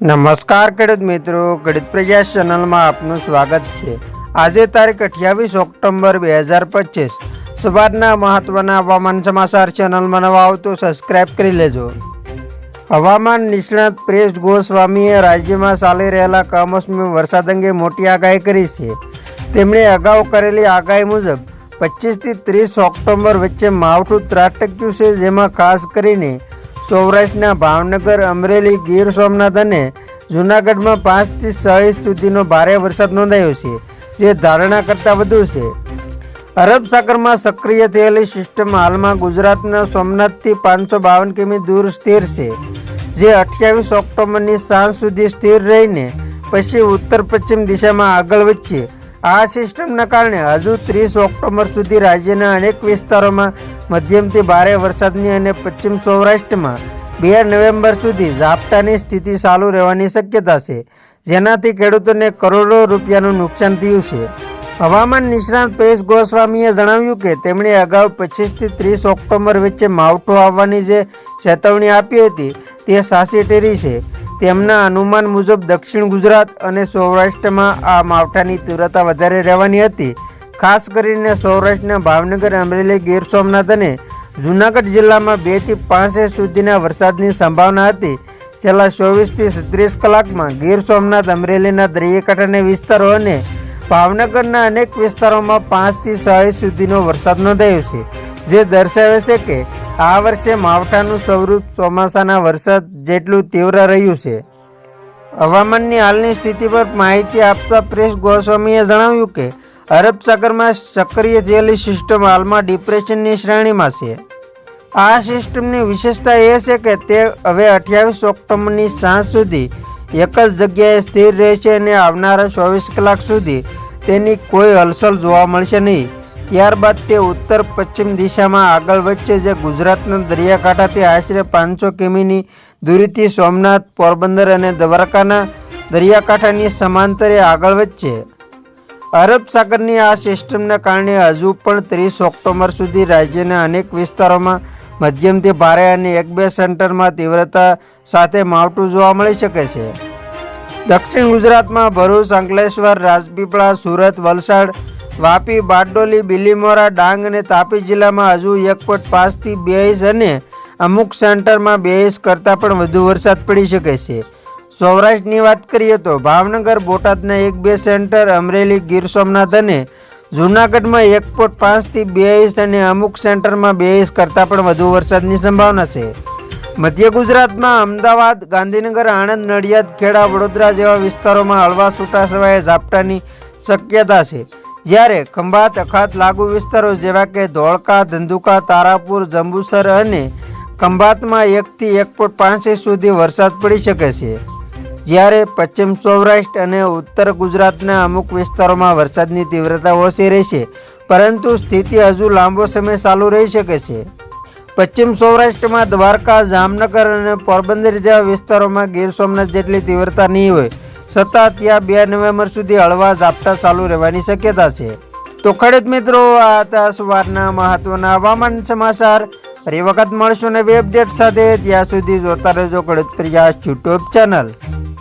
નમસ્કાર ખેડૂત મિત્રો, ખેડૂત પ્રજા ચેનલમાં આપનું સ્વાગત છે. આજે તારીખ અઠ્યાવીસ ઓક્ટોબર બે હજાર પચીસ. સવારના મહત્વના હવામાન સમાચાર ચેનલમાં નવા આવતો સબસ્ક્રાઈબ કરી લેજો. હવામાન નિષ્ણાત પ્રેસ ગોસ્વામીએ રાજ્યમાં ચાલી રહેલા કમોસમી વરસાદ અંગે મોટી આગાહી કરી છે. તેમણે અગાઉ કરેલી આગાહી મુજબ પચીસથી ત્રીસ ઓક્ટોબર વચ્ચે માવઠું ત્રાટક્યું છે, જેમાં ખાસ કરીને સૌરાષ્ટ્રના ભાવનગર, અમરેલી, ગીર સોમનાથ અને જૂનાગઢમાં પાંચથી છ ઇંચ સુધીનો ભારે વરસાદ નોંધાયો છે, જે ધારણા કરતાં વધુ છે. અરબ સાગરમાં સક્રિય થયેલી સિસ્ટમ હાલમાં ગુજરાતના સોમનાથથી પાંચસો બાવન કિમી દૂર સ્થિર છે, જે અઠ્યાવીસ ઓક્ટોબરની સાંજ સુધી સ્થિર રહીને પછી ઉત્તર પશ્ચિમ દિશામાં આગળ વધશે. આ સિસ્ટમના કારણે હજુ ત્રીસ ઓક્ટોબર સુધી રાજ્યના અનેક વિસ્તારોમાં મધ્યમથી ભારે વરસાદની અને પશ્ચિમ સૌરાષ્ટ્રમાં બે નવેમ્બર સુધી ઝાપટાની સ્થિતિ ચાલુ રહેવાની શક્યતા છે. જેનાથી ખેડૂતોને કરોડો રૂપિયાનું નુકસાન થયું છે. હવામાન નિષ્ણાત પરેશ ગોસ્વામીએ જણાવ્યું કે તેમણે અગાઉ પચીસથી ત્રીસ ઓક્ટોબર વચ્ચે માવઠું આવવાની જે ચેતવણી આપી હતી તે સાચી ટેરી છે. તેમના અનુમાન મુજબ દક્ષિણ ગુજરાત અને સૌરાષ્ટ્રમાં આ માવઠાની તીવ્રતા વધારે રહેવાની હતી. ખાસ કરીને સૌરાષ્ટ્રના ભાવનગર, અમરેલી, ગીર સોમનાથ અને જૂનાગઢ જિલ્લામાં બેથી પાંચ સુધીના વરસાદની સંભાવના હતી. છેલ્લા ચોવીસથી છત્રીસ કલાકમાં ગીર સોમનાથ, અમરેલીના દરિયાકાંઠાના વિસ્તારો અને ભાવનગરના અનેક વિસ્તારોમાં પાંચથી છ ઇંચ સુધીનો વરસાદ નોંધાયો છે, જે દર્શાવે છે કે આ વર્ષે માવઠાનું સ્વરૂપ ચોમાસાના વરસાદ જેટલું તીવ્ર રહ્યું છે. હવામાનની હાલની સ્થિતિ પર માહિતી આપતા પ્રેસ ગોસ્વામીએ જણાવ્યું કે અરબ સાગરમાં સક્રિય થયેલી સિસ્ટમ હાલમાં ડિપ્રેશનની શ્રેણીમાં છે. આ સિસ્ટમની વિશેષતા એ છે કે તે હવે અઠ્યાવીસ ઓક્ટોબરની સાંજ સુધી એક જ જગ્યાએ સ્થિર રહેશે અને આવનારા ચોવીસ કલાક સુધી તેની કોઈ હલચલ જોવા મળશે નહીં. ત્યારબાદ તે ઉત્તર પશ્ચિમ દિશામાં આગળ વધશે, જે ગુજરાતના દરિયાકાંઠાથી આશરે પાંચસો કિમીની દૂરીથી સોમનાથ, પોરબંદર અને દ્વારકાના દરિયાકાંઠાની સમાંતરે આગળ વધશે. અરબ સાગરની આ સિસ્ટમને કારણે હજુ પણ ત્રીસ ઓક્ટોબર સુધી રાજ્યના અનેક વિસ્તારોમાં મધ્યમથી ભારે અને એક બે સેન્ટરમાં તીવ્રતા સાથે માવઠું જોવા મળી શકે છે. દક્ષિણ ગુજરાતમાં ભરૂચ, અંકલેશ્વર, રાજપીપળા, સુરત, વલસાડ, વાપી, બારડોલી, બિલીમોરા, ડાંગ અને તાપી જિલ્લામાં હજુ એક પોઈન્ટ પાંચથી બે ઇંચ અને અમુક સેન્ટરમાં બે ઇંચ કરતાં પણ વધુ વરસાદ પડી શકે છે. સૌરાષ્ટ્રની વાત કરીએ તો ભાવનગર, બોટાદના એક બે સેન્ટર, અમરેલી, ગીર સોમનાથ અને જૂનાગઢમાં એક પોઈન્ટ પાંચથી બે ઇંચ અને અમુક સેન્ટરમાં બે ઇંચ કરતાં પણ વધુ વરસાદની સંભાવના છે. મધ્ય ગુજરાતમાં અમદાવાદ, ગાંધીનગર, આણંદ, નડિયાદ, ખેડા, વડોદરા જેવા વિસ્તારોમાં હળવા છૂટાછવાયા ઝાપટાની શક્યતા છે. જ્યારે ખંભાત, અખાત લાગુ વિસ્તારો જેવા કે ધોળકા, ધંધુકા, તારાપુર, જંબુસર અને ખંભાતમાં એકથી એક પોઈન્ટ પાંચ ઇંચ સુધી વરસાદ પડી શકે છે. જ્યારે પશ્ચિમ સૌરાષ્ટ્ર અને ઉત્તર ગુજરાતના અમુક વિસ્તારોમાં વરસાદની તીવ્રતા ઓછી રહેશે, પરંતુ સ્થિતિ હજુ લાંબો સમય ચાલુ રહી શકે છે. પશ્ચિમ સૌરાષ્ટ્રમાં દ્વારકા, જામનગર અને પોરબંદર જેવા વિસ્તારોમાં ગીર સોમનાથ જેટલી તીવ્રતા નહીં હોય, છતાં ત્યાં બે નવેમ્બર સુધી હળવા ઝાપટા ચાલુ રહેવાની શક્યતા છે. તો ખેડૂત મિત્રો, આ હતા સવારના મહત્વના હવામાન સમાચાર. ફરી વખત મળશું નવી અપડેટ સાથે. ત્યાં સુધી જોતા રહેજો ખેડૂત પ્રયાસ યુટ્યુબ ચેનલ.